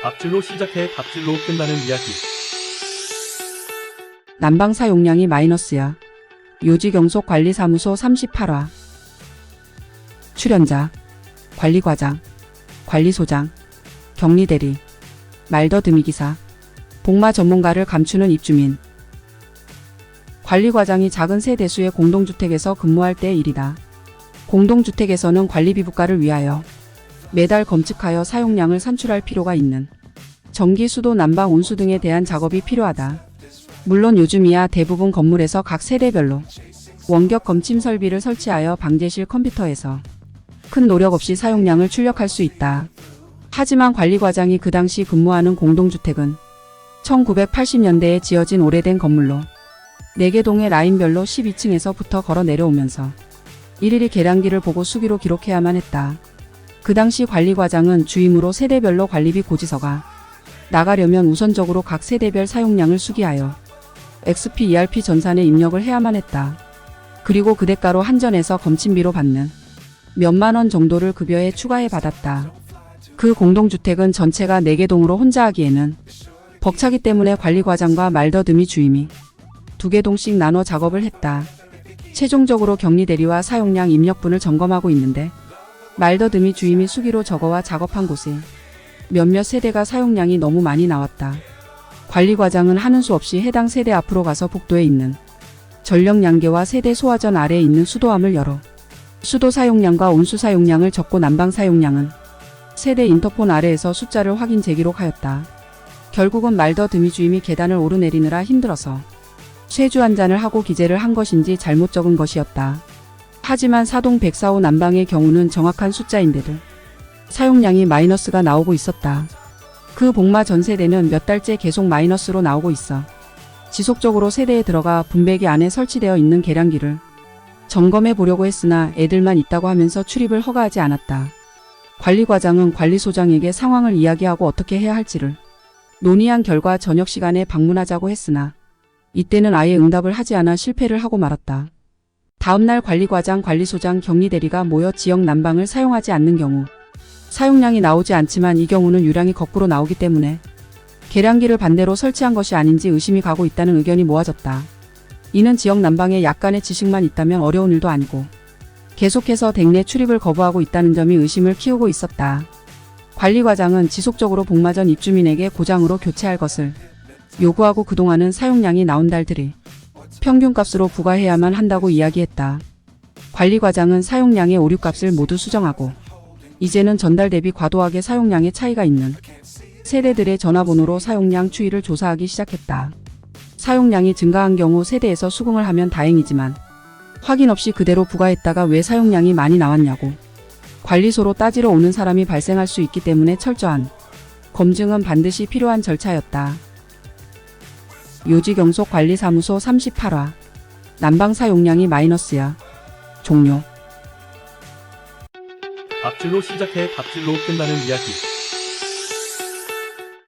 갑질로 시작해 갑질로 끝나는 이야기. 난방 사용량이 마이너스야. 요지경속 관리사무소 38화. 출연자. 관리과장. 관리소장. 격리대리. 말더듬이기사. 복마 전문가를 감추는 입주민. 관리과장이 작은 세 대수의 공동주택에서 근무할 때의 일이다. 공동주택에서는 관리비부가를 위하여 매달 검측하여 사용량을 산출할 필요가 있는 전기, 수도, 난방, 온수 등에 대한 작업이 필요하다. 물론 요즘이야 대부분 건물에서 각 세대별로 원격 검침 설비를 설치하여 방제실 컴퓨터에서 큰 노력 없이 사용량을 출력할 수 있다. 하지만 관리과장이 그 당시 근무하는 공동주택은 1980년대에 지어진 오래된 건물로 4개 동의 라인별로 12층에서부터 걸어 내려오면서 일일이 계량기를 보고 수기로 기록해야만 했다. 그 당시 관리과장은 주임으로 세대별로 관리비 고지서가 나가려면 우선적으로 각 세대별 사용량을 수기하여 XP, ERP 전산에 입력을 해야만 했다. 그리고 그 대가로 한전에서 검침비로 받는 몇만 원 정도를 급여에 추가해 받았다. 그 공동주택은 전체가 4개 동으로 혼자 하기에는 벅차기 때문에 관리과장과 말더듬이 주임이 두 개 동씩 나눠 작업을 했다. 최종적으로 격리 대리와 사용량 입력분을 점검하고 있는데 말더듬이 주임이 수기로 적어와 작업한 곳에 몇몇 세대가 사용량이 너무 많이 나왔다. 관리과장은 하는 수 없이 해당 세대 앞으로 가서 복도에 있는 전력 양계와 세대 소화전 아래에 있는 수도함을 열어 수도 사용량과 온수 사용량을 적고 난방 사용량은 세대 인터폰 아래에서 숫자를 확인 재기록하였다. 결국은 말더듬이 주임이 계단을 오르내리느라 힘들어서 쇠주 한 잔을 하고 기재를 한 것인지 잘못 적은 것이었다. 하지만 사동 104호 난방의 경우는 정확한 숫자인데도 사용량이 마이너스가 나오고 있었다. 그 복마 전 세대는 몇 달째 계속 마이너스로 나오고 있어 지속적으로 세대에 들어가 분배기 안에 설치되어 있는 계량기를 점검해 보려고 했으나 애들만 있다고 하면서 출입을 허가하지 않았다. 관리과장은 관리소장에게 상황을 이야기하고 어떻게 해야 할지를 논의한 결과 저녁 시간에 방문하자고 했으나 이때는 아예 응답을 하지 않아 실패를 하고 말았다. 다음날 관리과장, 관리소장, 격리대리가 모여 지역 난방을 사용하지 않는 경우 사용량이 나오지 않지만 이 경우는 유량이 거꾸로 나오기 때문에 계량기를 반대로 설치한 것이 아닌지 의심이 가고 있다는 의견이 모아졌다. 이는 지역 난방에 약간의 지식만 있다면 어려운 일도 아니고 계속해서 댁내 출입을 거부하고 있다는 점이 의심을 키우고 있었다. 관리과장은 지속적으로 복마전 입주민에게 고장으로 교체할 것을 요구하고 그동안은 사용량이 나온 달들이 평균값으로 부과해야만 한다고 이야기했다. 관리과장은 사용량의 오류값을 모두 수정하고 이제는 전달 대비 과도하게 사용량의 차이가 있는 세대들의 전화번호로 사용량 추이를 조사하기 시작했다. 사용량이 증가한 경우 세대에서 수긍을 하면 다행이지만 확인 없이 그대로 부과했다가 왜 사용량이 많이 나왔냐고 관리소로 따지러 오는 사람이 발생할 수 있기 때문에 철저한 검증은 반드시 필요한 절차였다. 요지경속 관리사무소 38화 난방 사용량이 마이너스야. 종료. 갑질로 시작해 갑질로 끝나는 이야기.